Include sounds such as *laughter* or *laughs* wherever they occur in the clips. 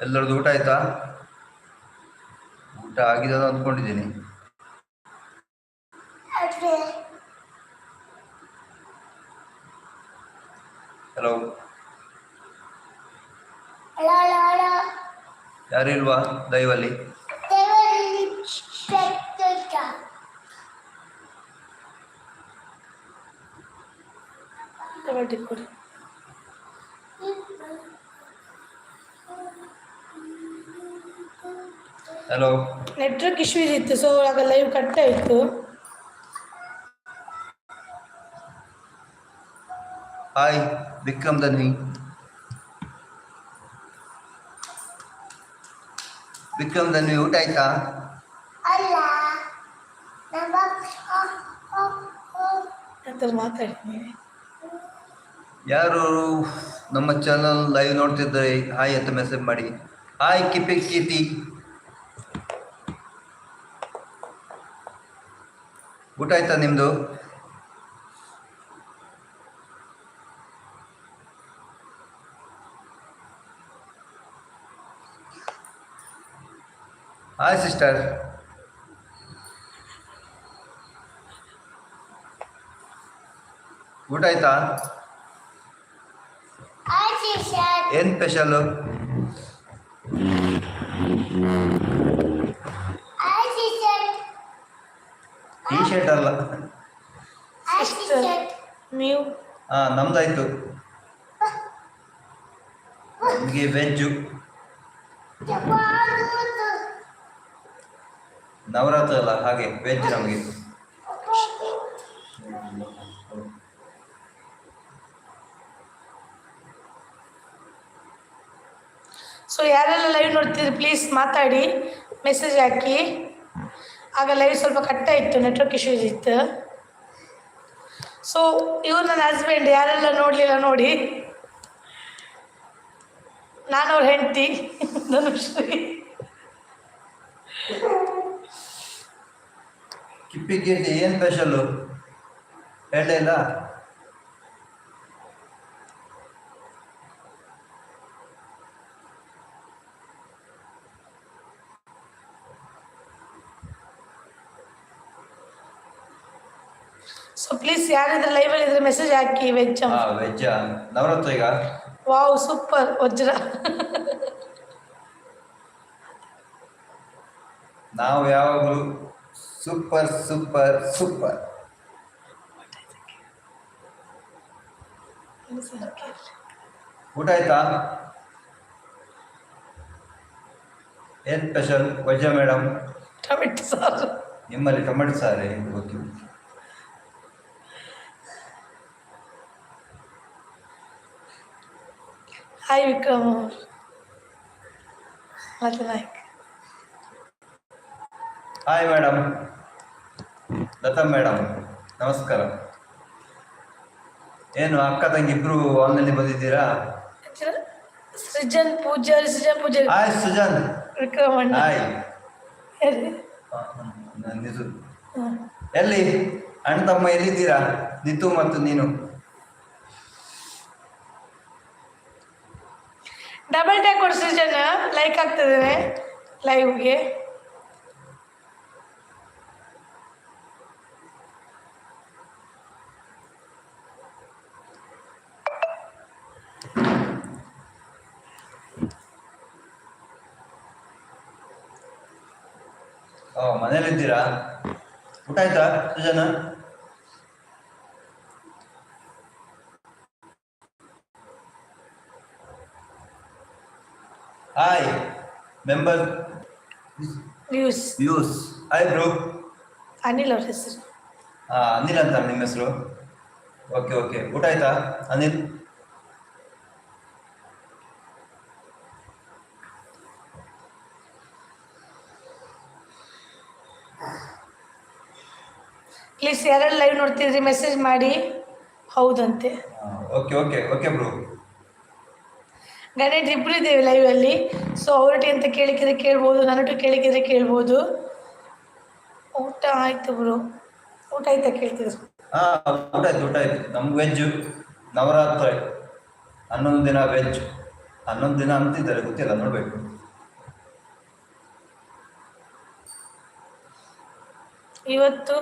ಎಲ್ಲರದ್ದು ಊಟ ಆಯ್ತಾ? ಊಟ ಆಗಿದೆ ಅಂದ್ಕೊಂಡಿದ್ದೀನಿ. ಹಲೋ ಯಾರು ಇಲ್ವಾ ದೈವಲ್ಲಿ? ಕೊಡಿ. ಹಲೋ ನೆಟ್ವರ್ಕ್ ಇಶ್ಯೂ ಇತ್ತು ಸೊ ಆಗ ಲೈವ್ ಕಟ್ ಆಯಿತು ಹಾಯ್ ವಿಕ್ರಮ್ ಧನ್ವಿ ವಿಕ್ರಮ್ ಧನ್ವಿ ಊಟ ಆಯ್ತಾ ಮಾತಾಡ್ತೀನಿ ಯಾರು ನಮ್ಮ ಚಾನಲ್ ಲೈವ್ ನೋಡ್ತಿದ್ದಾರೆ ಹಾಯ್ ಅಂತ ಮೆಸೇಜ್ ಮಾಡಿ. ಹಾಯ್ ಕಿಪಿ ಕೀರ್ತಿ ಊಟ ಆಯ್ತಾ ನಿಮ್ಮದು ಹಾಯ್ ಸಿಸ್ಟರ್. ಊಟ ಆಯ್ತಾ? ಏನು ಸ್ಪೆಷಲ್ಲು ಟೀ ಶರ್ಟ್ ಅಲ್ಲ ನೀವು? ಹಾ ನಮ್ದಾಯ್ತು. ನಮಗೆ ವೆಜ್ಜು. ನವರಾತ್ರಿ ಅಲ್ಲ ಹಾಗೆ ವೆಜ್ ನಮಗೆ. ಸೊ ಯಾರೆಲ್ಲ ಲೈವ್ ನೋಡ್ತಿದ್ರಿ ಪ್ಲೀಸ್ ಮಾತಾಡಿ ಮೆಸೇಜ್ ಹಾಕಿ. ಆಗ ಲೈವ್ ಸ್ವಲ್ಪ ಕಟ್ಟ ಇತ್ತು ನೆಟ್ವರ್ಕ್ ಇಶ್ಯೂಸ್ ಇತ್ತು. ಸೊ ಇವ್ರು ನನ್ನ ಹಸ್ಬೆಂಡ್ ಯಾರೆಲ್ಲ ನೋಡಲಿಲ್ಲ ನೋಡಿ. ನಾನು ಅವ್ರ ಹೆಂಡತಿ, ಧನುಶ್ರೀ. ಕಿಪ್ಪಿಗೆ ಏನು ಏನ್ ಸ್ಪೆಷಲ್ಲು ಹೇಳಲೇ ಸೊ ಪ್ಲೀಸ್ ಯಾರಿದ್ರೆ ಅಲ್ಲಿ ಇದ್ರೆ ಮೆಸೇಜ್ ಹಾಕಿ ವೆಜ್ ಹಾ ವೆಜ್. ನವರಾತ್ರ ಈಗ? ವಾವ್ ಸೂಪರ್ ವಜ್ರ. ನಾವು ಯಾವಾಗಲೂ ಸೂಪರ್ ಸೂಪರ್ ಸೂಪರ್ ಊಟ ಆಯ್ತಾ? ಏನ್ ಸ್ಪೆಷಲ್ ವಜ್ರ ಮೇಡಮ್ ಟೊಮೆಟೊ ಸಾರು. ನಿಮ್ಮಲ್ಲಿ ಟೊಮೆಟೊ ಸಾರೇ ಗೊತ್ತಿಲ್ಲ hi Vikram What like? Hi madam Latha madam ನಮಸ್ಕಾರ ಏನು ಅಕ್ಕ ತಂಗಿ ಇಬ್ರು ಆನ್ಲೈನ್ ಬಂದಿದ್ದೀರಾ ಸೃಜನ್ ಪೂಜಾರಿ ಸೃಜನ್ ಪೂಜಾರಿ ಹಾಯ್ ಸುಜಾನ್ ವಿಕ್ರಮ್ ಅಣ್ಣ ಹಾಯ್ ಎಲ್ಲಿ ಅಣ್ಣ ತಮ್ಮ ಎಲ್ಲಿದ್ದೀರಾ ನಿತು ಮತ್ತು ನೀನು ಡಬಲ್ ಟ್ಯಾಕ್ ಕೊಡಿಸಿ ಜನ ಲೈಕ್ ಆಗ್ತದೆ ಲೈವ್ಗೆ ಮನೇಲಿದ್ದೀರಾ? ಊಟ ಆಯ್ತಾ ಸುಜಾನ? ಹಾಯ್ ಮೆಂಬರ್ ನ್ಯೂಸ್ ಯೂಸ್ ಹಾಯ್ ಬ್ರೋ ಅನಿಲ್ ಅವ್ರ ಹೆಸರು. ಅನಿಲ್ ಅಂತ ನಿಮ್ಮ ಹೆಸರು. ಓಕೆ ಓಕೆ ಊಟ ಆಯ್ತಾ? ಅನಿಲ್ ಪ್ಲೀಸ್ ಯಾರೆಲ್ಲ ಲೈವ್ ನೋಡ್ತಿದ್ರಿ ಮೆಸೇಜ್ ಮಾಡಿ. ಹೌದಂತೆ. Okay okay okay bro Ganesh ಇಬ್ಬರು ಇದ್ದೇವೆ ಲೈವಲ್ಲಿ ಸೊ ಅವರೊಟ್ಟಿಗೆ ಅಂತ ಕೇಳಿಕಿದ್ರೆ ಕೇಳ್ಬೋದು ನನ್ನೊಟ್ಟಿಗೆ ಕೇಳಿಕಿದ್ರೆ ಕೇಳ್ಬೋದು. ಊಟ ಆಯ್ತು ಬ್ರು. ಊಟ ಆಯ್ತಾ ಕೇಳ್ತಿದ್ರು ಹಾಂ ಊಟ ಆಯ್ತು ಊಟ ಆಯ್ತು. ನಮ್ಗೆ ವೆಜ್ಜು ನವರಾತ್ರಿ. ಹನ್ನೊಂದು ದಿನ ವೆಜ್ ಹನ್ನೊಂದು ದಿನ ಅಂತಿದ್ದಾರೆ ಗೊತ್ತಿಲ್ಲ ನೋಡ್ಬೇಕು. ಇವತ್ತು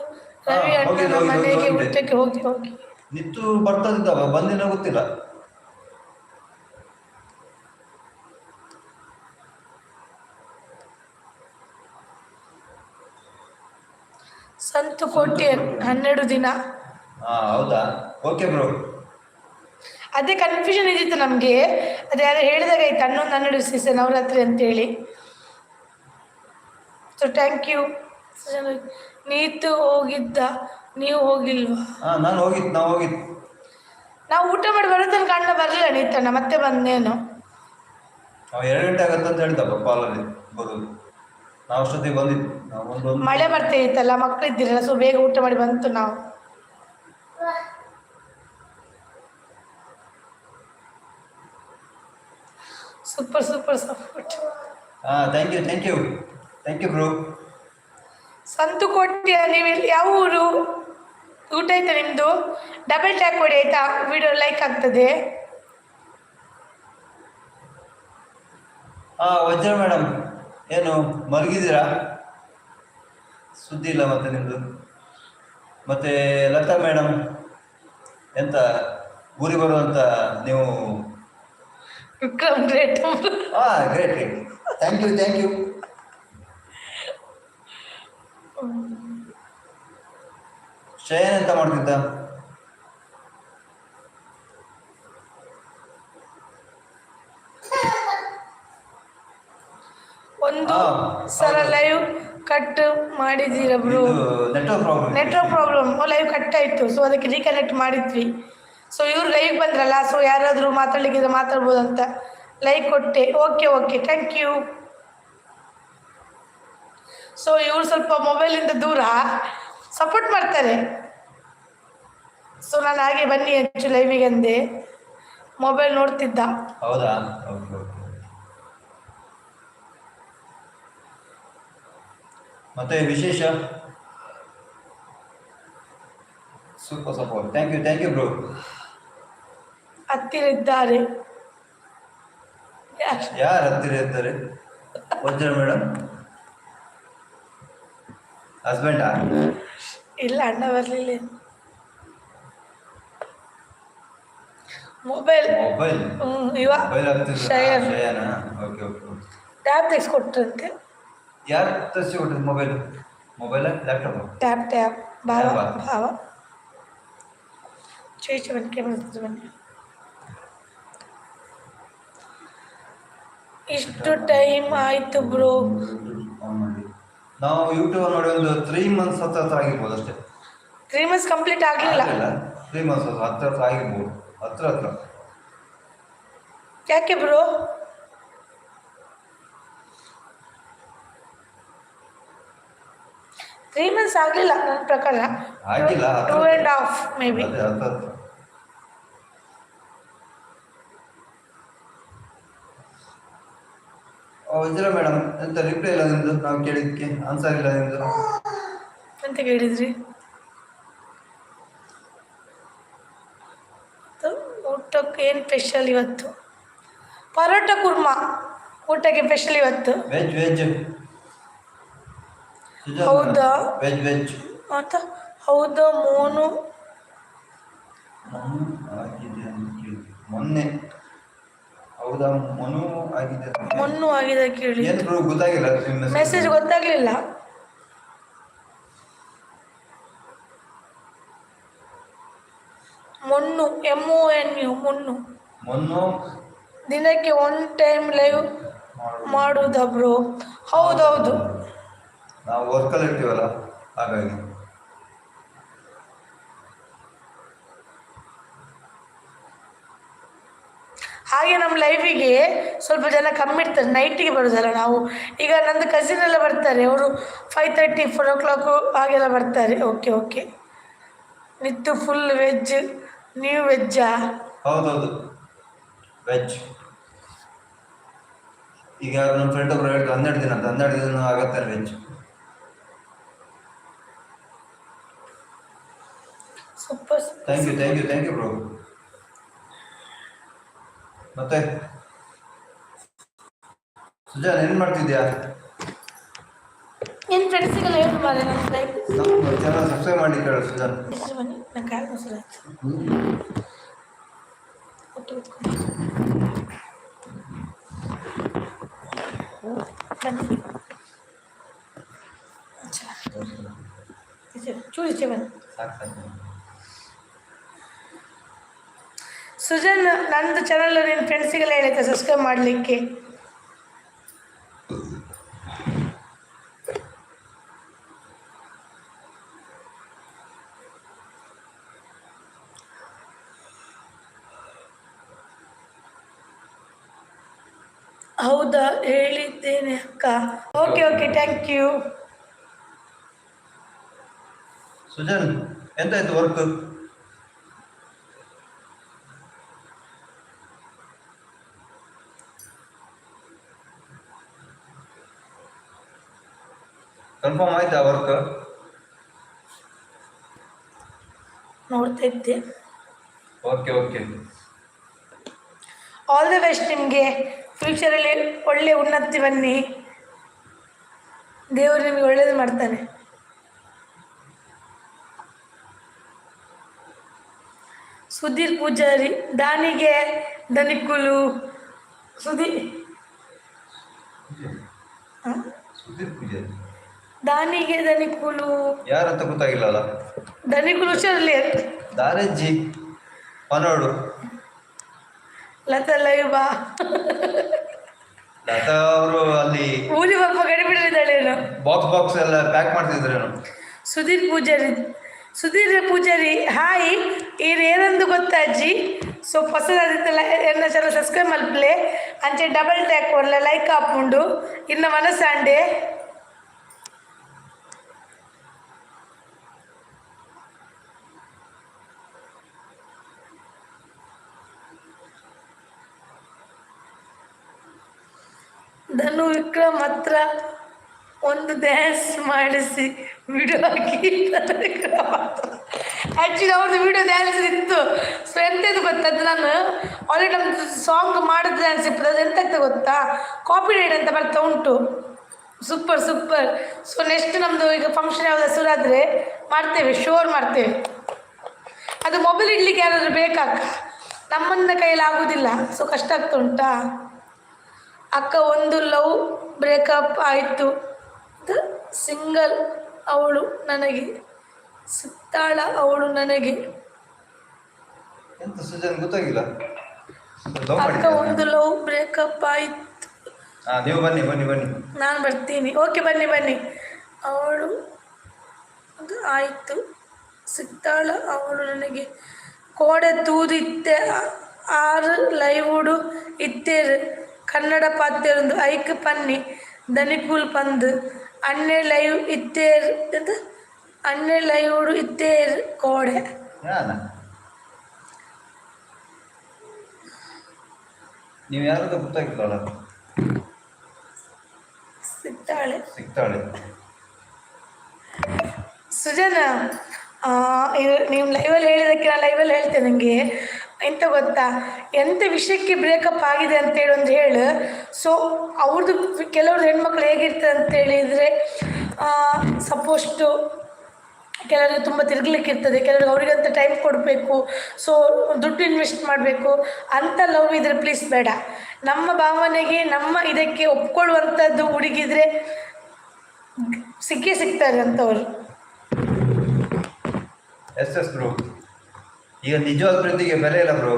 ರವಿ ಅಣ್ಣ ಮನೆಗೆ. ಊಟಕ್ಕೆ ಹೋಗಿ ಹೋಗಿ. ನಿತ್ತು ಬರ್ತದಿದ್ದಾವ ಬಂದಿನ ಗೊತ್ತಿಲ್ಲ. ಸಂತು ಕೋಟಿ ಹನ್ನೆರಡು ದಿನ. ಹಾ ಹೌದಾ? ಓಕೆ ಬ್ರೋ ಅದೇ ಕನ್ಫ್ಯೂಷನ್ ಇದ್ದಿತ್ತು ನಮಗೆ. ಅದೇ ಯಾರು ಹೇಳಿದಾಗ ಆಯ್ತು ಹನ್ನೊಂದು ಹನ್ನೆರಡು ದಿವಸ ನವರಾತ್ರಿ ಅಂತೇಳಿ. ಸೊ ಥ್ಯಾಂಕ್ ಯು ನೀತು ಹೋಗಿದ್ದ ನೀವು ಹೋಗಿಲ್ವಾ? ಹಾ ನಾನು ಹೋಗಿತ್ತು ನಾವು ಹೋಗಿತ್ತು ನಾವು ಊಟ ಮಾಡಿ ಬರೋ ತನಕ ಅಣ್ಣ ಬರಲಿಲ್ಲ ನೀತಣ್ಣ ಮತ್ತೆ ಬಂದೇನು. ಎರಡು ಗಂಟೆ ಆಗತ್ತೆ ಅಂತ ಪಾಲಲ್ಲಿ ಬರೋದು ನಾವು ಒಂದು ಮಳೆ ಬರ್ತಾ ಇತ್ತಲ್ಲ ಮಕ್ಕಳು ಇದ್ದಿರಲ್ಲ ಸೊ ಬೇಗ ಊಟ ಮಾಡಿ ಬಂತು ನಾವು. ಸೂಪರ್ ಸೂಪರ್ ಸಪೋರ್ಟ್ ಹಾ thank you thank you thank you bro Santhu ಕೊಟ್ಟಿಯ ನೀವು ಯಾವ ಊರು? ಊಟ ಆಯ್ತಾ ನಿಮ್ದು? ಡಬಲ್ ಟ್ಯಾಕ್ ಕೊಡಿ ಆಯ್ತಾ? ವಿಡಿಯೋ ಲೈಕ್ ಆಗ್ತದೆ. ಹಾ ವಜ್ರ ಮೇಡಮ್. ಏನು ಮಲಗಿದ್ದೀರಾ? ಸುದ್ದಿ ಇಲ್ಲ ಮತ್ತೆ ನಿಮ್ಮದು ಮತ್ತೆ ಲತಾ ಮೇಡಮ್ ಎಂತ ಊರಿಗೆ ಬರುವಂತ ನೀವು? Great great thank you thank you Shayan ಎಂತ ಮಾಡ್ತಿದ್ದ? ಒಂದು ಸರ ಸಲ. ಲೈವ್ ಕಟ್ ಮಾಡಿದ್ದೀರಾ bro network problem live cut ಆಯಿತು. ಸೊ ಅದಕ್ಕೆ ರೀಕನೆಕ್ಟ್ ಮಾಡಿದ್ವಿ. ಸೊ ಇವ್ರು ಲೈವ್ ಬಂದ್ರಲ್ಲ ಸೊ ಯಾರಾದರೂ ಮಾತಾಡ್ಲಿಕ್ಕಿದ್ರೆ ಮಾತಾಡ್ಬೋದು ಅಂತ ಲೈಕ್ ಕೊಟ್ಟೆ. Okay okay thank you so ಇವ್ರು ಸ್ವಲ್ಪ ಮೊಬೈಲಿಂದ ದೂರ. ಸಪೋರ್ಟ್ ಮಾಡ್ತಾರೆ. ಸೊ ನಾನು ಹಾಗೆ ಬನ್ನಿ ಹೆಚ್ಚು ಲೈವಿಗೆ ಅಂದೆ. ಮೊಬೈಲ್ ನೋಡ್ತಿದ್ದ. ಹೌದಾ ಓಕೆ ಓಕೆ ಮತ್ತೆ ವಿಶೇಷ? Super support thank you thank you bro ಹತ್ತಿರ ಇದ್ದಾರೆ ಯಾರು ಹತ್ತಿರ ಇದ್ದಾರೆ? ವಜ್ರ ಮೇಡಮ್ ಹಸ್ಬೆಂಡಾ ಇಲ್ಲ ಅಣ್ಣ ಬರಲಿಲ್ಲ ಮೊಬೈಲ್ ಮೊಬೈಲ್ ಹ್ಞೂ ಇವಾಗ ಶಯನ್ ಓಕೆ ಓಕೆ ಟ್ಯಾಬ್ ತೆಗೆಸ್ಕೊಟ್ರಂತೆ ಯಾರು ತರಿಸಿ ಕೊಟ್ಟಿದ್ದು mobile mobile laptop tab tab ಭಾವ? ಭಾವ. ಚೇಚಿ ಬನ್ನಿ ಕ್ಯಾಮ್ರಾ ಬನ್ನಿ. ಇಷ್ಟು ಟೈಮ್ ಆಯ್ತು ಬ್ರೋ ನಾವು ಯೂಟ್ಯೂಬ್ ನೋಡಿ ಒಂದು ತ್ರೀ ಮಂತ್ಸ್ ಹತ್ರ ಹತ್ರ ಆಗಿರ್ಬೋದು ಅಷ್ಟೇ. ತ್ರೀ ಮಂತ್ಸ್ ಕಂಪ್ಲೀಟ್ ಆಗಲಿಲ್ಲ. ತ್ರೀ ಮಂತ್ಸ್ ಹತ್ರ ಹತ್ರ ಆಗಿರ್ಬೋದು. ಹತ್ರ ಹತ್ರ. ಯಾಕೆ ಬ್ರೋ ತ್ರೀ ಮಂತ್ಸ್ ಆಗಲಿಲ್ಲ ನನ್ನ ಪ್ರಕಾರ. Two and half maybe ಇದಿಲ್ಲ ಮೇಡಮ್ ಎಂತ ರಿಪ್ಲೈ ಇಲ್ಲ ನಿಮ್ದು? ನಾವು ಕೇಳಿದ್ದಕ್ಕೆ ಆನ್ಸರ್ ಇಲ್ಲ ನಿಮ್ದು. ಅಂತ ಕೇಳಿದ್ರಿ? ಊಟಕ್ಕೆ ಏನು ಸ್ಪೆಷಲ್ ಇವತ್ತು? ಪರೋಟ ಕುರ್ಮಾ. ಊಟಕ್ಕೆ ಸ್ಪೆಷಲ್ ಇವತ್ತು. ವೆಜ್ ವೆಜ್ ಹೌದಾ? Veg veg. ಅಂತ ಹೌದಾ ಮೋನು? ಮನು ಆಗಿದೆ ಮೊನ್ನೆ. ಹೌದಾ ಮನು ಆಗಿದೆ ಮೊನ್ನು ಆಗಿದೆ ಕೇಳಿ. ಏನು ಬ್ರೋ ಗೊತ್ತಾಗಿಲ್ಲ ಮೆಸೇಜ್ ಗೊತ್ತಾಗ್ಲಿಲ್ಲ. Monu M O N U Monu Monu ದಿನಕ್ಕೆ ಒನ್ ಟೈಮ್ ಲೈವ್ ಮಾಡು. ಮಾಡುವುದಾ ಬ್ರೋ ಹೌದೌದು. ನಾವು ವರ್ಕಲ್ಲಿ ಇರ್ತೀವಲ್ಲ ಹಾಗಾಗಿ. ಹಾಗೆ ನಮ್ಮ ಲೈಫಿಗೆ ಸ್ವಲ್ಪ ಜನ ಕಮ್ಮಿ ಇರ್ತಾರೆ ನೈಟಿಗೆ ಬರೋದಲ್ಲ ನಾವು. ಈಗ ನಂದು ಕಸಿನ್ ಎಲ್ಲ ಬರ್ತಾರೆ ಅವರು five thirty four o'clock ಹಾಗೆಲ್ಲ ಬರ್ತಾರೆ. ಓಕೆ ಓಕೆ ನಿತ್ತು ಫುಲ್ ವೆಜ್ ನೀವು ವೆಜ್ಜಾ ಹೌದೌದು. ವೆಜ್ ಈಗ ನಮ್ಮ ಫ್ರೆಂಡ್ ಒಬ್ರು ಹೇಳ್ತಾರೆ ಹನ್ನೆರಡು ದಿನ ಅಂತ ಹನ್ನೆರಡು ದಿನ ಆಗತ್ತೆ veg super thank you thank you thank you bro ಮತ್ತೆ? ಸುಜಾನ್ ಏನ್ ಮಾಡ್ತಿದ್ಯಾ? ನಿನ್ನ ಫ್ರೆಂಡ್ಸಿಗೆಲ್ಲ ಹೇಳು ಬಾರೆ ನನ್ನ ಲೈಫ್ ನಮ್ಮ ಚಾನಲ್ ಸಬ್ಸ್ಕ್ರೈಬ್ ಮಾಡಿ ಕೇಳು ಸುಜಾನ್ ಬನ್ನಿ ನನ್ನ ಕಾಲು ಮೊಸರು ಆಯ್ತು ಒಟ್ಟು ಬನ್ನಿ. ಅಚ್ಚಾ ಚೂರು ಈಚೆ ಬನ್ನಿ. ಸಾಕು ಸಾಕು ಸುಜನ್, ನಂದು ಚಾನಲ್ ನಿನ್ನ ಫ್ರೆಂಡ್ಸಿಗೆಲ್ಲ ಹೇಳಿದ್ದೆ ಸಬ್ಸ್ಕ್ರೈಬ್ ಮಾಡಲಿಕ್ಕೆ. ಹೌದಾ? ಹೇಳಿದ್ದೇನೆ ಅಕ್ಕ. Okay okay thank you Sujan, ಎಂತಾಯ್ತು work confirm ಆಯ್ತಾ ವರ್ಕ್ ನೋಡ್ತಾ ಇದ್ದೆ. Okay okay all the best ನಿಮಗೆ. ಫ್ಯೂಚರಲ್ಲಿ ಒಳ್ಳೆ ಉನ್ನತಿ ಬನ್ನಿ. ದೇವರು ನಿಮಗೆ ಒಳ್ಳೇದು ಮಾಡ್ತಾನೆ. ಸುಧೀರ್ ಪೂಜಾರಿ ದಾನಿಗೆ ದನಿಕುಲು ಸುಧೀರ್ ಪೂಜಾರಿ. ದಾನಿಗೆ ದನಿಕುಲು ಯಾರಂತ ಗೊತ್ತಾಗಿಲ್ಲಲ್ಲ? ದನಿಕುಲು ಹುಷಾರಲ್ಲಿ ದಾರಜ್ಜಿ ಪನೋಡು. ಲತಾ ಲೈವ್ ಬಾ. ಲತಾ ಅವರು ಅಲ್ಲಿ ಊರಿ ಪಾಪ ಏನು ಬಾಕ್ಸ್ ಬಾಕ್ಸ್ ಎಲ್ಲ ಪ್ಯಾಕ್ ಮಾಡ್ತಿದ್ರೇನು ಸುಧೀರ್ ಪೂಜಾರಿ. ಸುಧೀರ್ ಪೂಜಾರಿ ಹಾಯ್ ಏನಂದು ಗೊತ್ತಾ ಅಜ್ಜಿ? ಸೊ ಹೊಸದಾದಿತ್ತಲ್ಲ ಎನ್ನ ಚಾನಲ್ ಸಬ್ಸ್ಕ್ರೈಬ್ ಮಲ್ಪಲೆ ಅಂಚೆ ಡಬಲ್ ಟ್ಯಾಕ್ ಒಳ್ಳೆ ಲೈಕ್ ಹಾಕೊಂಡು ಇನ್ನು ಮನಸ್ಸಾಂಡೆ ವಿಕ್ರಮ್ ಮಾತ್ರ ಒಂದು ಡ್ಯಾನ್ಸ್ ಮಾಡಿಸಿ ವಿಡಿಯೋ ಹಾಕಿ. ಆ್ಯಕ್ಚುಲಿ ಅವ್ರದ್ದು ವಿಡಿಯೋ ಡ್ಯಾನ್ಸ್ ಇತ್ತು. ಸೊ ಎಂಥದ್ದು ಗೊತ್ತದ್ದು ನಾನು. ಆಲ್ರೆಡಿ ನಮ್ಮದು ಸಾಂಗ್ ಮಾಡಿದ ಡ್ಯಾನ್ಸ್ ಇತ್ತು. ಅದು ಎಂತ ಗೊತ್ತಾ? ಕಾಪಿ ರೈಡ್ ಅಂತ ಬರ್ತಾ ಉಂಟು. ಸೂಪರ್ ಸೂಪರ್ ಸೊ ನೆಕ್ಸ್ಟ್ ನಮ್ಮದು ಈಗ ಫಂಕ್ಷನ್ ಯಾವ್ದು ಹೆಸರಾದರೆ ಮಾಡ್ತೇವೆ. ಶೋರ್ ಮಾಡ್ತೇವೆ. ಅದು ಮೊಬೈಲ್ ಇಡ್ಲಿಕ್ಕೆ ಯಾರಾದರೂ ಬೇಕಾ? ನಮ್ಮನ್ನ ಕೈಯಲ್ಲಿ ಆಗೋದಿಲ್ಲ. ಸೊ ಕಷ್ಟ ಆಗ್ತಾ ಉಂಟಾ? ಅಕ್ಕ ಒಂದು ಲವ್ ಬ್ರೇಕಪ್ ಆಯಿತು. ಸಿಂಗಲ್ ಅವಳು ನನಗೆ ಸುತ್ತಾಳ ಅವಳು ನನಗೆ. ಎಂತ ಸುಜನ್ ಗೊತ್ತಾಗಿಲ್ಲ? ಅಕ್ಕ ಒಂದು ಲವ್ ಬ್ರೇಕಪ್ ಆಯಿತು. ಹಾ ನೀವು ಬನ್ನಿ ಬನ್ನಿ ಬನ್ನಿ. ನಾನು ಬರ್ತೀನಿ. ಓಕೆ ಬನ್ನಿ ಬನ್ನಿ. ಅವಳು ಅದು ಆಯಿತು. ಸಿಗ್ತಾಳ ಅವಳು ನನಗೆ. ಕೋಡೆ ತೂದಿತ್ತೆ ಆರು ಲೈವುಡು ಇತ್ತೇರು. ಕನ್ನಡ ಪಾತ್ರೆಯೊಂದು ಐಕ್ ಪನ್ನಿ ದನಿಕೂಲ್ ಪಂದು ಅಣ್ಣೆ ಲೈವ್ ಇತ್ತೇರು ಎಂತ ಅಣ್ಣೆ ಲೈವುಡು ಇತ್ತೇರು ಕೋಡೆ ಯಾನ ನೀವು ಯಾರಂತ ಗೊತ್ತಾಗಿಲ್ಲಲ್ಲ ಸಿಗ್ತಾಳೆ ಸಿಗ್ತಾಳೆ ಸುಜನ ಆ, ಇದು ನೀವು ಲೈವಲ್ಲಿ ಹೇಳಿದ್ದಕ್ಕೆ ನಾನು ಲೈವಲ್ಲಿ ಹೇಳ್ತೇನೆ ನನಗೆ ಎಂತ ಗೊತ್ತಾ? ಎಂಥ ವಿಷಯಕ್ಕೆ ಬ್ರೇಕಪ್ ಆಗಿದೆ ಅಂತೇಳಿ ಒಂದು ಹೇಳು. ಸೊ ಅವ್ರದ್ದು ಕೆಲವ್ರದ್ದು ಹೆಣ್ಮಕ್ಳು ಹೇಗಿರ್ತದೆ ಅಂತ ಹೇಳಿದರೆ ಸಪೋಸ್ಟು ಕೆಲವರಿಗೆ ತುಂಬ ತಿರುಗ್ಲಿಕ್ಕೆ ಇರ್ತದೆ. ಕೆಲವರಿಗೆ ಅವ್ರಿಗಂತ ಟೈಮ್ ಕೊಡಬೇಕು. ಸೊ ದುಡ್ಡು ಇನ್ವೆಸ್ಟ್ ಮಾಡಬೇಕು. ಅಂತ ಲವ್ ಇದ್ರೆ ಪ್ಲೀಸ್ ಬೇಡ. ನಮ್ಮ ಭಾವನೆಗೆ, ನಮ್ಮ ಇದಕ್ಕೆ ಒಪ್ಕೊಳ್ಳುವಂಥದ್ದು ಹುಡುಗಿದ್ರೆ ಸಿಕ್ಕೇ ಸಿಗ್ತಾರೆ ಅಂಥವ್ರು. ಎಸ್ ಎಸ್ ಈಗ ನಿಜವಾದ ಪ್ರೀತಿಗೆ ಬೆಲೆ ಇಲ್ಲ ಬ್ರೋ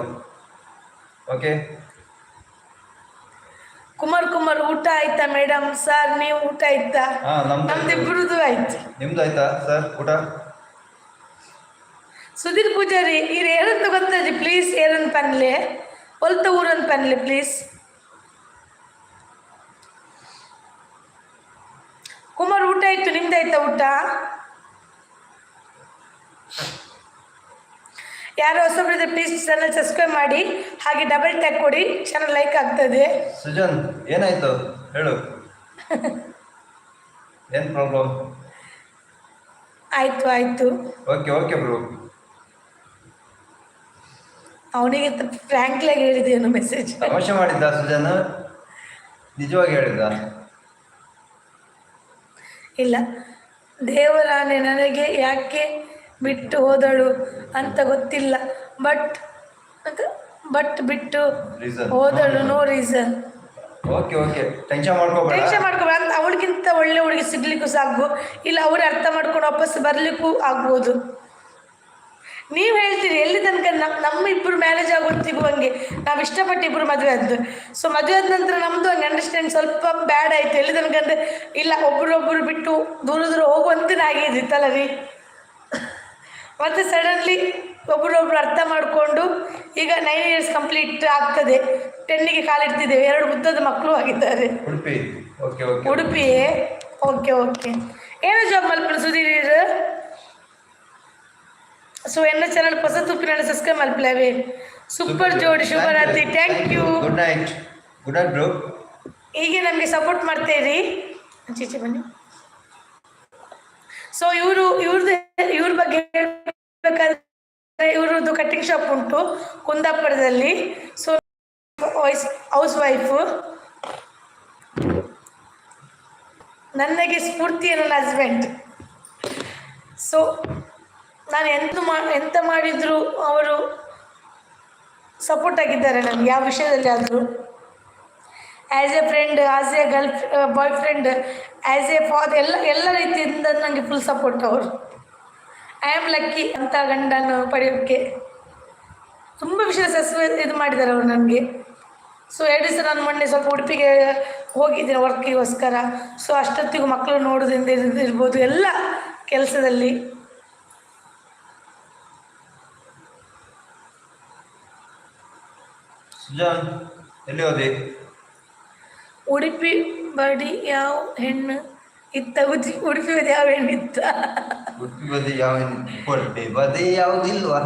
ಓಕೆ ಕುಮಾರ್ ಕುಮಾರ್ ಊಟ ಆಯ್ತಾ ಮೇಡಮ್ ಸರ್ ನೀವು ಊಟ ಆಯ್ತಾ? ಹಾ ನಮ್ದು ನಮ್ದಿಬ್ಬರದು ಆಯ್ತು. ನಿಮ್ದು ಆಯ್ತಾ ಸರ್ ಊಟ? ಸುಧೀರ್ ಪೂಜಾರಿ ಇದು ಏನಂತ ಗೊತ್ತಿ ಪ್ಲೀಸ್ ಏನಂತ ಪನ್ಲೆ ಒಲ್ತ ಊರಂತ ಪನ್ಲೆ ಪ್ಲೀಸ್ ಕುಮಾರ್ ಊಟ ಆಯ್ತು. ನಿಮ್ದಾಯ್ತಾ ಊಟ? ಯಾರು ಹೊಸಬ್ರಿದ್ರೆ ಪ್ಲೀಸ್ ಚಾನಲ್ ಸಬ್ಸ್ಕ್ರೈಬ್ ಮಾಡಿ ಹಾಗೆ ಡಬಲ್ ಟ್ಯಾಗ್ ಕೊಡಿ ಚಾನಲ್ ಲೈಕ್ ಆಗ್ತದೆ. ಸುಜನ್ ಏನಾಯ್ತು? ಹೇಳು. ಏನು ಪ್ರಾಬ್ಲಮ್ ಆಯ್ತು ಆಯ್ತು. ಓಕೆ ಓಕೆ ಬ್ರೋ ಅವನಿಗೆ ಫ್ರ್ಯಾಂಕ್ಲಾಗಿ ಹೇಳಿದೇನು ಮೆಸೇಜ್ ತಮಾಷೆ ಮಾಡಿದ್ದ ಸುಜನ್? ನಿಜವಾಗಿ ಹೇಳಿದ ಇಲ್ಲ. ದೇವರಾಣೆ ನನಗೆ ಯಾಕೆ ಬಿಟ್ಟು ಹೋದಳು ಅಂತ ಗೊತ್ತಿಲ್ಲ. ಬಟ್ ಬಟ್ ಬಿಟ್ಟು. ಹೋದಳು no reason okay okay tension ಮಾಡ್ಕೋಬೇಡ ಟೆನ್ಷನ್ ಮಾಡ್ಕೋಬೇಡ ಅಂತ ಅವಳಿಗಿಂತ ಒಳ್ಳೆ ಹುಡುಗಿ ಸಿಗ್ಲಿಕ್ಕೂ ಸಾಕು. ಇಲ್ಲ ಅವ್ರು ಅರ್ಥ ಮಾಡ್ಕೊಂಡು ವಾಪಸ್ ಬರ್ಲಿಕ್ಕೂ ಆಗ್ಬೋದು. ನೀವು ಹೇಳ್ತೀರಿ ಎಲ್ಲಿ ತನಕ ನಮ್ಮ ನಮ್ಮ ಇಬ್ಬರು ಮ್ಯಾರೇಜ್ ಆಗೋದು ಹಂಗೆ ನಾವು ಇಷ್ಟಪಟ್ಟು ಇಬ್ಬರು ಮದುವೆ ಆದ್ದು. ಸೊ ಮದುವೆ ಆದ ನಂತರ ನಮ್ಮದು ಹಂಗೆ ಅಂಡರ್ಸ್ಟ್ಯಾಂಡ್ ಸ್ವಲ್ಪ ಬ್ಯಾಡ್ ಆಯಿತು. ಎಲ್ಲಿ ತನಕ ಅಂದರೆ ಇಲ್ಲ ಒಬ್ಬರೊಬ್ಬರು ಬಿಟ್ಟು ದೂರ ದೂರ ಹೋಗುವಂತೆ ಆಗಿದ್ದಿತ್ತಲ್ಲ ರೀ? ಮತ್ತು ಸಡನ್ಲಿ ಒಬ್ಬರೊಬ್ರು ಅರ್ಥ ಮಾಡಿಕೊಂಡು ಈಗ ನೈನ್ ಇಯರ್ಸ್ ಕಂಪ್ಲೀಟ್ ಆಗ್ತದೆ. ಟೆನ್ನಿಗೆ ಕಾಲಿಡ್ತಿದ್ದೇವೆ ಎರಡು ಉದ್ದದ ಮಕ್ಕಳು ಆಗಿದ್ದಾರೆ. Udupi. Okay okay ಉಡುಪಿಯೇ? Okay okay. ಏನು ಜಾಬ್ ಮಲ್ಪನ ಸುಧೀರ್ ಸೊ ಎನ್ನ ಚಾನಲ್ ಹೊಸ ತುಪ್ಪಿನ ಸಬ್ಸ್ಕ್ರೈಬ್ ಮಲ್ಪಲೇವೆ ಸೂಪರ್ ಜೋಡಿ ಶುಭರಾತ್ರಿ. Thank you good night good night bro ಹೀಗೆ ನಮಗೆ ಸಪೋರ್ಟ್ ಮಾಡ್ತೇರಿ ಚೀಚೆ ಬನ್ನಿ. ಸೊ ಇವರು ಇವ್ರದ್ದು ಇವ್ರ ಬಗ್ಗೆ ಇವ್ರದ್ದು ಕಟ್ಟಿಂಗ್ ಶಾಪ್ ಉಂಟು, ಕುಂದಾಪುರದಲ್ಲಿ. ಸೊ ಹೌಸ್ ವೈಫ್ ನನಗೆ ಸ್ಫೂರ್ತಿ ನನ್ನ ಹಸ್ಬೆಂಡ್ ಸೊ ನಾನು ಎಂತ ಮಾ, ಎಂತ ಮಾಡಿದ್ರು ಅವರು ಸಪೋರ್ಟ್ ಆಗಿದ್ದಾರೆ ನನಗೆ, ಯಾವ ವಿಷಯದಲ್ಲಿ ಆದರೂ. As a friend as a girl boyfriend as a father ಎಲ್ಲ ಎಲ್ಲ ರೀತಿಯಿಂದ ನನಗೆ ಫುಲ್ ಸಪೋರ್ಟ್ ಅವರು. ಐ ಆಮ್ ಲಕ್ಕಿ ಅಂತ ಗಂಡನ್ನು ಪಡೆಯೋಕ್ಕೆ ತುಂಬ ವಿಷಯ ಸಸ್ವ ಇದು ಮಾಡಿದ್ದಾರೆ ಅವರು ನನಗೆ. ಸೊ ಎರಡು ದಿವಸ ನಾನು ಮೊನ್ನೆ ಸ್ವಲ್ಪ ಉಡುಪಿಗೆ ಹೋಗಿದ್ದೀನಿ ವರ್ಕಿಗೋಸ್ಕರ. ಸೊ ಅಷ್ಟೊತ್ತಿಗೂ ಮಕ್ಕಳು ನೋಡೋದ್ರಿಂದ ಇರ್- ಇರ್ಬೋದು ಎಲ್ಲ ಕೆಲಸದಲ್ಲಿ. ಉಡುಪಿ ಬಡಿ ಯಾವ ಹೆಣ್ಣು ಇತ್ತ? ಉಡುಪಿ ಯಾವ ಹೆಣ್ಣು ಇತ್ತ? ಉಡುಪಿ ಬದಿ ಯಾವ ಉಡುಪಿ ಬದಿ ಯಾವುದಿಲ್ವಾ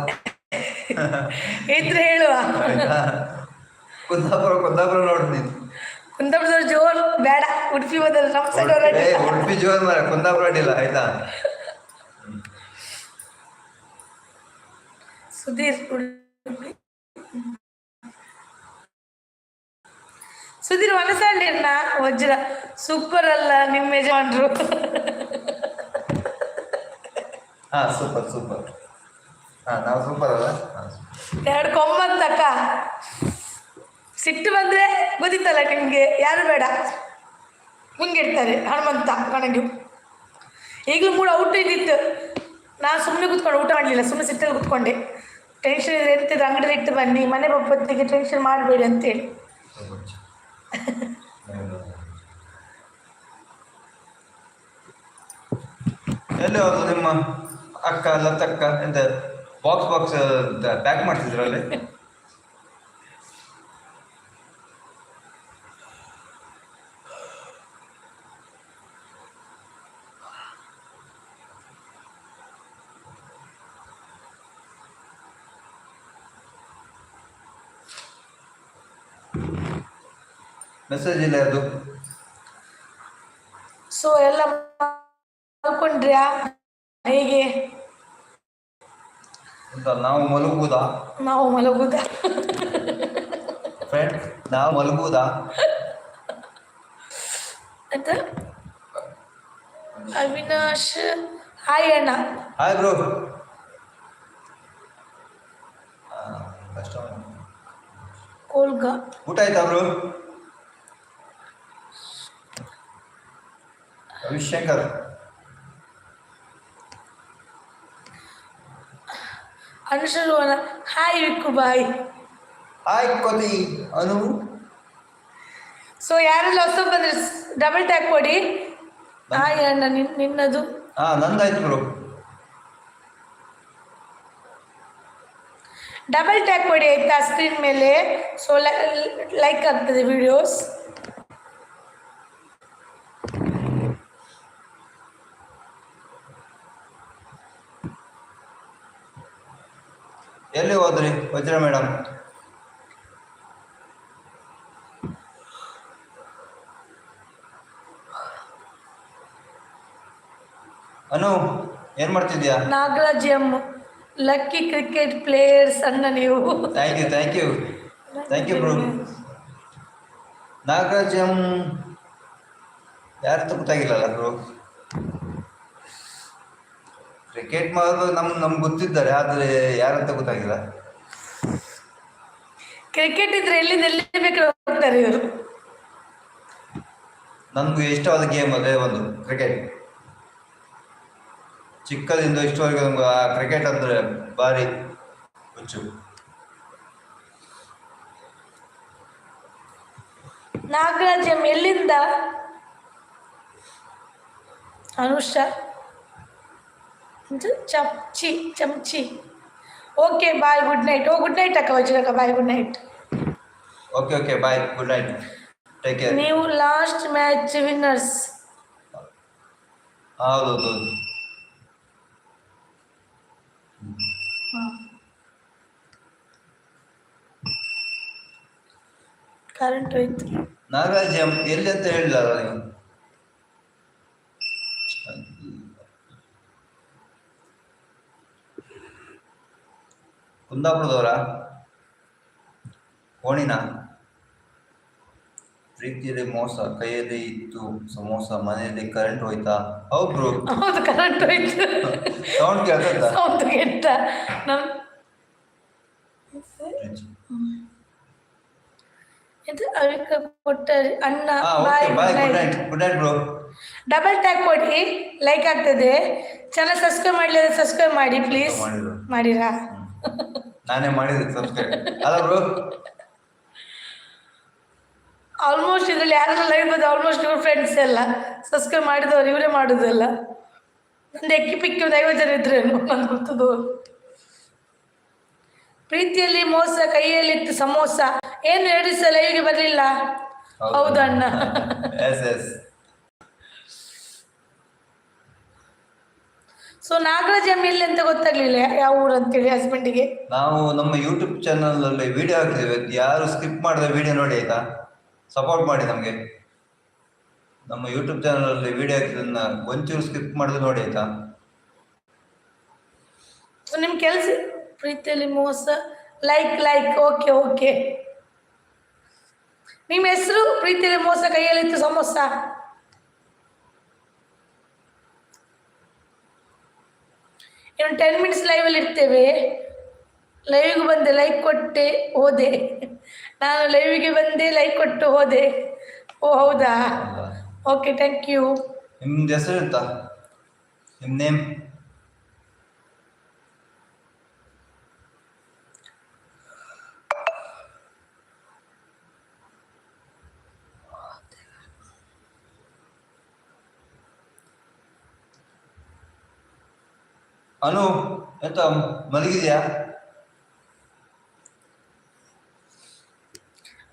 ಇದ್ರೆ ಹೇಳುವ? ಕುಂದಾಪುರ ಕುಂದಾಪುರ ನೋಡು ನೀನು. ಕುಂದಾಪುರದವ್ರು ಜೋರು ಬೇಡ. ಉಡುಪಿ ಬದಲು ನಮ್ಮ ಸೈಡ್ ಉಡುಪಿ ಏ, ಉಡುಪಿ ಜೋರ್ ಮರ ಕುಂದಾಪುರ ಅಡ್ಡಿಲ್ಲ ಆಯ್ತಾ? ಸುಧೀರ್ ಸುಧೀರ್ ಮನಸ್ಸಂಡಿರ್ನ ವಜ್ರ. ಸೂಪರ್ ಅಲ್ಲ ನಿಮ್ಮ ಯಜಮಾನ್ರು. ಹಾ ಸೂಪರ್ ಸೂಪರ್ ಹಾ ನಾವು ಸೂಪರ್ ಅಲ್ಲ. ಎರಡು ಕೊಂಬಂತಕ್ಕ ಸಿಟ್ಟು ಬಂದ್ರೆ ಗೊತ್ತಿತ್ತಲ್ಲ ನಿಮಗೆ? ಯಾರು ಬೇಡ. ಮುಂಗಿಡ್ತಾರೆ ಹನುಮಂತ ನನಗೆ ಈಗಲೂ ಕೂಡ ಔಟ್ ಇದ್ದಿತ್ತು. ನಾನು ಸುಮ್ಮನೆ ಕೂತ್ಕೊಂಡು ಊಟ ಮಾಡಲಿಲ್ಲ ಸುಮ್ಮನೆ ಸಿಟ್ಟಲ್ಲಿ ಕೂತ್ಕೊಂಡೆ. ಟೆನ್ಷನ್ ಇದ್ರೆ ಎಂತಿದ್ರೆ ಅಂಗಡಿಯಲ್ಲಿ ಇಟ್ಟು ಬನ್ನಿ ಮನೆ ಬಪ್ಪತ್ತಿಗೆ ಟೆನ್ಷನ್ ಮಾಡಬೇಡಿ ಅಂತೇಳಿ. ಎಲ್ಲಿ ಹೋದ್ರು ನಿಮ್ಮ? ಅಕ್ಕ ಲತ್ತಕ್ಕ ಎಂತ ಬಾಕ್ಸ್ ಬಾಕ್ಸ್ ಪ್ಯಾಕ್ ಮಾಡ್ತಿದ್ರಲ್ಲಿ ಮೆಸೇಜ್ ಇಲ್ಲ ಅದು ಸೊ ಎಲ್ಲ ಮಾಡ್ಕೊಂಡ್ರ್ಯಾ ಹೇಗೆ? ಅಂತ ನಾವು ಮಲಗುವುದಾ ನಾವು ಮಲಗುದ? ಫ್ರೆಂಡ್ ನಾವು ಮಲಗುವುದಾ ಅಂತ? ಅವಿನಾಶ್ ಹಾಯ್ ಅಣ್ಣ. Hi bro. ಕಷ್ಟ ಕೋಲ್ಗ. ಊಟ ಆಯ್ತಾ ಬ್ರೋ? ರವಿಶಂಕರ್. ಅನುಸರುವನ ಹಾಯ್ ವಿಕ್ಕು ಬಾಯ್ ಹಾಯ್ ಕೊತಿ ಅನು? ಸೊ ಯಾರೆಲ್ಲ ಹೊಸ ಬಂದ್ರೆ? ಡಬಲ್ ಟ್ಯಾಕ್ ಕೊಡಿ. ಹಾಯ್ ಅಣ್ಣ. ನಿನ್ ನಿನ್ನದು? ಹಾ ನಂದಾಯ್ತು ಬ್ರೋ ಡಬಲ್ ಟ್ಯಾಕ್ ಕೊಡಿ ಆಯ್ತಾ ಸ್ಕ್ರೀನ್ ಮೇಲೆ. ಸೊ ಲೈಕ್ ಆಗ್ತದೆ ವಿಡಿಯೋಸ್ ಎಲ್ಲಿ ಹೋದ್ರಿ ವಜ್ರ ಮೇಡಮ್ ಅನು ಏನ್ ಮಾಡ್ತಿದ್ಯಾ? Nagaraj M lucky cricket players ಅನ್ನ ನೀವು. Thank you thank you thank you bro Nagaraj M ಯಾರು ಗೊತ್ತಾಗಿಲ್ಲಲ್ಲ ಬ್ರೋ ಕ್ರಿಕೆಟ್ ಮಾಡೋದು ನಮ್ಗೆ ನಮ್ಗೆ ಗೊತ್ತಿದ್ದಾರೆ ಆದರೆ ಯಾರಂತ ಗೊತ್ತಾಗಿಲ್ಲ. ಕ್ರಿಕೆಟ್ ಇದ್ರೆ ಎಲ್ಲಿ ನಿಲ್ಲಬೇಕು ಹೋಗ್ತಾರೆ ಇವರು? ನನಗೂ ಇಷ್ಟವಾದ ಗೇಮ್ ಅದೇ ಒಂದು ಕ್ರಿಕೆಟ್ ಚಿಕ್ಕದಿಂದ ಇಷ್ಟವರೆಗೆ ನಮ್ಗೆ ಆ ಕ್ರಿಕೆಟ್ ಅಂದ್ರೆ ಭಾರಿ ಹುಚ್ಚು. ನಾಗರಾಜ್ ಎಲ್ಲಿಂದ? ಅನುಷಾ? ಇದು ಚಮ್ಚಿ ಚಮಚಿ okay bye good night oh good night ಅಕ್ಕ ವಜ್ರಕ್ಕ bye good night okay okay bye good night take care ನೀವು ಲಾಸ್ಟ್ ಮ್ಯಾಚ್ ವಿನ್ನರ್ಸ್ ಹೌದೌದು. ಕರೆಂಟ್ ಹೋಯ್ತು. ನಾಗರಾಜ್ ಎಂ ಎಲ್ಲಿ ಅಂತ ಹೇಳಿಲ್ಲ ನೀವು? ಕುಂದಾಪುರದವರ ಕೋಣಿನ ಪ್ರೀತಿಯಲ್ಲಿ ಮೋಸ ಕೈಯಲ್ಲಿ ಇತ್ತು ಸಮೋಸ ಮನೆಯಲ್ಲಿ ಕರೆಂಟ್ ಹೋಯ್ತಾ. ಹೌದು ಬ್ರೋ ಹೌದು ಕರೆಂಟ್ ಹೋಯ್ತು. ಸೌಂಡ್ ಕೇಳ್ತಾ. ಕೆಟ್ಟ ನಮ್ ಇದು ಅವಕ್ಕೆ ಕೊಟ್ಟ ಅಣ್ಣ bye bye good night good night bro double tag ಕೊಡಿ ಲೈಕ್ ಆಗ್ತದೆ. ಚಾನಲ್ ಸಬ್ಸ್ಕ್ರೈಬ್ ಮಾಡಲಿ ಸಬ್ಸ್ಕ್ರೈಬ್ ಮಾಡಿ ಪ್ಲೀಸ್. ಮಾಡಿರಾ? ನಾನೇ ಮಾಡಿದೆ ಸಬ್ಸ್ಕ್ರೈಬ್ ಅಲ್ಲ ಬ್ರೋ ಆಲ್ಮೋಸ್ಟ್ ಇದರಲ್ಲಿ ಯಾರೆಲ್ಲ ಲೈವ್ ಬಂದು ಆಲ್ಮೋಸ್ಟ್ ಇವ್ರ ಫ್ರೆಂಡ್ಸ್ ಎಲ್ಲ. ಸಬ್ಸ್ಕ್ರೈಬ್ ಮಾಡಿದವ್ರು ಇವರೇ ಮಾಡೋದಲ್ಲ. ನಂದು ಎಕ್ಕಿ ಪಿಕ್ಕಿ ಒಂದು ಐವತ್ತು ಜನ ಇದ್ರೇನು ನಂಗೆ ಗೊತ್ತದು. ಪ್ರೀತಿಯಲ್ಲಿ ಮೋಸ ಕೈಯಲ್ಲಿತ್ತು ಸಮೋಸ. ಏನು ಎರಡು ಸಲ ಲೈವ್ಗೆ ಬರಲಿಲ್ಲ? ಹೌದು. ಅಣ್ಣ yes yes so Nagaraj M L ಅಂತ ಗೊತ್ತಾಗ್ಲಿಲ್ಲ ಯಾವ ಊರು ಅಂತೇಳಿ ಹಸ್ಬೆಂಡಿಗೆ ನಾವು ನಮ್ಮ ಯೂಟ್ಯೂಬ್ ಚಾನಲ್ ಅಲ್ಲಿ ವಿಡಿಯೋ ಹಾಕಿದ್ದೇವೆ ಯಾರು ಸ್ಕಿಪ್ ಮಾಡಿದ ವಿಡಿಯೋ ನೋಡಿ ಆಯ್ತಾ? ಸಪೋರ್ಟ್ ಮಾಡಿ ನಮಗೆ. ನಮ್ಮ ಯೂಟ್ಯೂಬ್ ಚಾನಲ್ ಅಲ್ಲಿ ವಿಡಿಯೋ ಹಾಕಿದ್ದನ್ನ ಒಂಚೂರು ಸ್ಕಿಪ್ ಮಾಡಿದ ನೋಡಿ ಆಯ್ತಾ? ಸೊ ನಿಮ್ಮ ಕೆಲಸ ಪ್ರೀತಿಯಲ್ಲಿ ಮೋಸ? ಲೈಕ್ ಲೈಕ್ ಓಕೆ ಓಕೆ ನಿಮ್ಮ ಹೆಸರು ಪ್ರೀತಿಯಲ್ಲಿ ಮೋಸ ಕೈಯಲ್ಲಿತ್ತು ಸಮೋಸ? ಇನ್ನು ಟೆನ್ ಮಿನಿಟ್ಸ್ ಲೈವಲ್ಲಿ ಇರ್ತೇವೆ. ಲೈವಿಗೆ ಬಂದೆ ಲೈಕ್ ಕೊಟ್ಟೆ ಹೋದೆ. ನಾನು ಲೈವಿಗೆ ಬಂದೆ ಲೈಕ್ ಕೊಟ್ಟು ಹೋದೆ. ಓ ಹೌದಾ? ಓಕೆ ಥ್ಯಾಂಕ್ ಯು ನಿಮ್ದು ಹೆಸರು ಎಂತ? ನಿಮ್ಮ ನೇಮ್ ಅನು ಎಂತ ಮಲಗಿದ್ಯಾ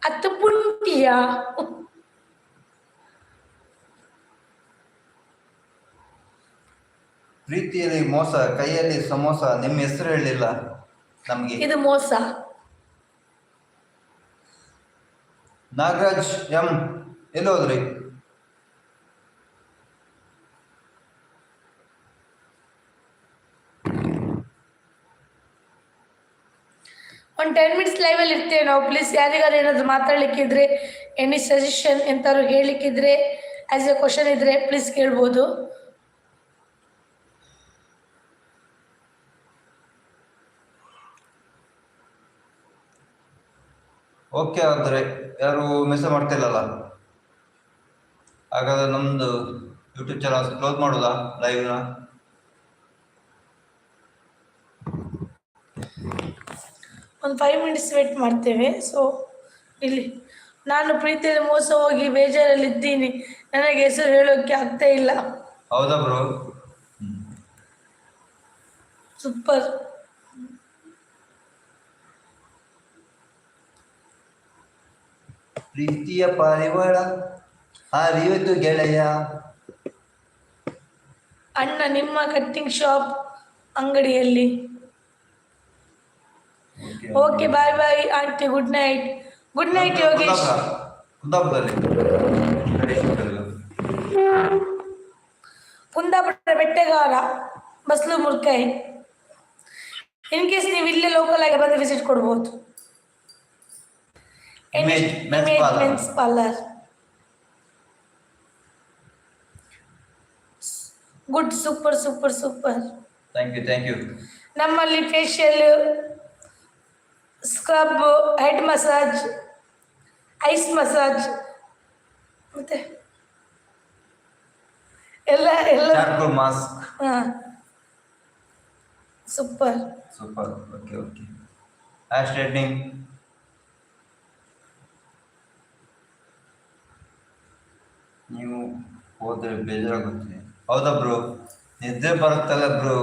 ಹತ್ತು ಪುಂಟಿಯ ಪ್ರೀತಿಯಲ್ಲಿ ಮೋಸ ಕೈಯಲ್ಲಿ ಸಮೋಸ ನಿಮ್ಮ ಹೆಸರು ಹೇಳಿಲ್ಲ ನಮಗೆ. ಇದು ಮೋಸ ನಾಗರಾಜ್ ಎಂ ಎಲ್ಲಿ ಹೋದ್ರಿ ಒಂದು ಟೆನ್ ಮಿನಿಟ್ಸ್ ಇರ್ತೇವೆ ನಾವು ಪ್ಲೀಸ್ ಯಾರಿಗಾರು ಏನಾದರೂ ಮಾತಾಡ್ಲಿಕ್ಕಿದ್ರೆ ಎನಿ ಸಜೆಷನ್ ಎಂತಾದ್ರು ಹೇಳಲಿಕ್ಕಿದ್ರೆ ಆ್ಯಸ್ ಎ ಕ್ವಶನ್ ಇದ್ರೆ ಪ್ಲೀಸ್ ಕೇಳ್ಬೋದು. ಓಕೆ ಆದರೆ ಯಾರು ಮೆಸೇಜ್ ಮಾಡ್ತಿಲ್ಲಲ್ಲ ಹಾಗಾದ್ರೆ ನಮ್ದು ಯೂಟ್ಯೂಬ್ ಚಾನಲ್ ಕ್ಲೋಸ್ ಮಾಡೋದಾ ಲೈವ್ನ ಒಂದು ಫೈವ್ ಮಿನಿಟ್ಸ್ ವೇಟ್ ಮಾಡ್ತೇವೆ. ಸೊ ಇಲ್ಲಿ ನಾನು ಪ್ರೀತಿಯಲ್ಲಿ ಮೋಸ ಹೋಗಿ ಬೇಜಾರಲ್ಲಿದ್ದೀನಿ. ನನಗೆ ಹೆಸರು ಹೇಳೋಕ್ಕೆ ಆಗ್ತಾ ಇಲ್ಲ. ಹೌದಾ ಬ್ರೋ ಸೂಪರ್ ಪ್ರೀತಿಯ ಪಾರಿವಾಳ ಹರಿಯೋದು ಗೆಳೆಯ. ಅಣ್ಣ ನಿಮ್ಮ ಕಟ್ಟಿಂಗ್ ಶಾಪ್ ಅಂಗಡಿಯಲ್ಲಿ okay bye bye aunty good night good night Yogesh Kundapura ಕುಂದಾಪುರದಲ್ಲಿ ಕುಂದಾಪುರ ಬೆಟ್ಟಗಾರ ಬಸ್ಲು ಮುರ್ಕೈ ಇನ್ ಕೇಸ್ ನೀವು ಇಲ್ಲೇ ಲೋಕಲ್ ಆಗಿ ಬಂದು ವಿಸಿಟ್ ಕೊಡ್ಬೋದು Image Men's Parlour. Men's parlour good super super super thank you thank you ನಮ್ಮಲ್ಲಿ facial scrub head massage ice massage ಮತ್ತೆ ಎಲ್ಲ ಎಲ್ಲ. ಮಾಸ್ಕ್ ಹಾ. Super super okay okay hair straightening ನೀವು ಹೋದ್ರೆ ಬೇಜಾರಾಗುತ್ತೆ. ಹೌದಾ ಬ್ರೋ ನಿದ್ದೆ ಬರುತ್ತಲ್ಲ ಬ್ರೋ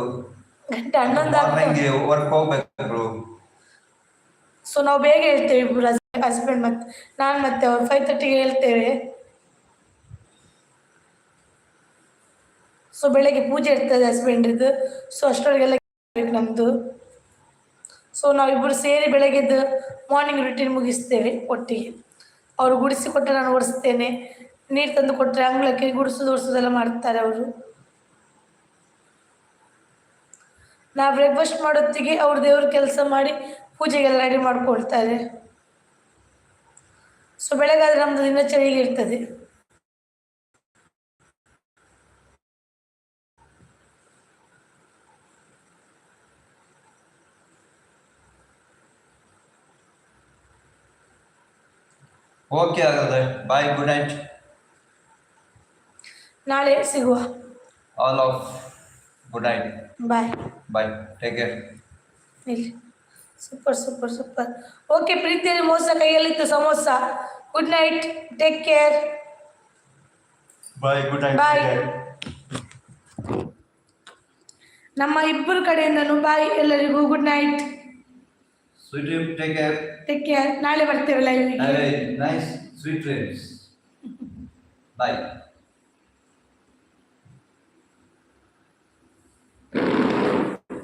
ಗಂಟೆ ಹನ್ನೊಂದು ವರ್ಕ್ ಹೋಗ್ಬೇಕು ಬ್ರೋ ಸೊ ನಾವು ಬೇಗ ಹೇಳ್ತೇವೆ ಇಬ್ಬರು ಹಸ್ಬೆಂಡ್ ಮತ್ತೆ ನಾನು ಮತ್ತೆ ಅವ್ರು ಫೈವ್ ತರ್ಟಿಗೆ ಹೇಳ್ತೇವೆ. ಸೊ ಬೆಳಗ್ಗೆ ಪೂಜೆ ಇರ್ತದೆ ಹಸ್ಬೆಂಡ್ದು ಸೊ ಅಷ್ಟರೊಳಗೆಲ್ಲ ನಮ್ಮದು ಸೊ ನಾವಿಬ್ಬರು ಸೇರಿ ಬೆಳಗ್ಗೆದ್ದು ಮಾರ್ನಿಂಗ್ ರುಟೀನ್ ಮುಗಿಸ್ತೇವೆ ಒಟ್ಟಿಗೆ. ಅವರು ಗುಡಿಸಿ ಕೊಟ್ಟರೆ ನಾನು ಒರೆಸ್ತೇನೆ. ನೀರು ತಂದು ಕೊಟ್ಟರೆ ಅಂಗಳಕ್ಕೆ ಗುಡಿಸೋದು ಒರೆಸೋದೆಲ್ಲ ಮಾಡ್ತಾರೆ ಅವರು. ನಾವು ಬ್ರೇಕ್ಫಾಸ್ಟ್ ಮಾಡೋತ್ತಿಗೆ ಅವ್ರ ದೇವ್ರ ಕೆಲಸ ಮಾಡಿ ಪೂಜೆಗೆಲ್ಲ ರೆಡಿ ಮಾಡ್ಕೊಳ್ತಾರೆ ಸೊ ಬೆಳಗಾದ್ರೆ ನಮ್ಮದು ದಿನಚರಿ ಇರ್ತದೆ ಓಕೆ ಹಾಗಾದ್ರೆ ಬಾಯ್ ಗುಡ್ ನೈಟ್ ನಾಳೆ ಸಿಗುವ. All of good night bye bye take care ಇಲ್ಲಿ. ಸೂಪರ್ ಸೂಪರ್ ಸೂಪರ್ ಓಕೆ ಪ್ರೀತಿಯಲ್ಲಿ ಮೋಸ ಕೈಯಲ್ಲಿತ್ತು samosa good night take care bye good night bye ನಮ್ಮ ಇಬ್ಬರ ಕಡೆಯಿಂದನೂ ಬಾಯ್ ಎಲ್ಲರಿಗೂ good night sweet take care take care ನಾಳೆ ಬರ್ತೇವೆ live nice nice dreams dreams. *laughs*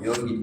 Yogi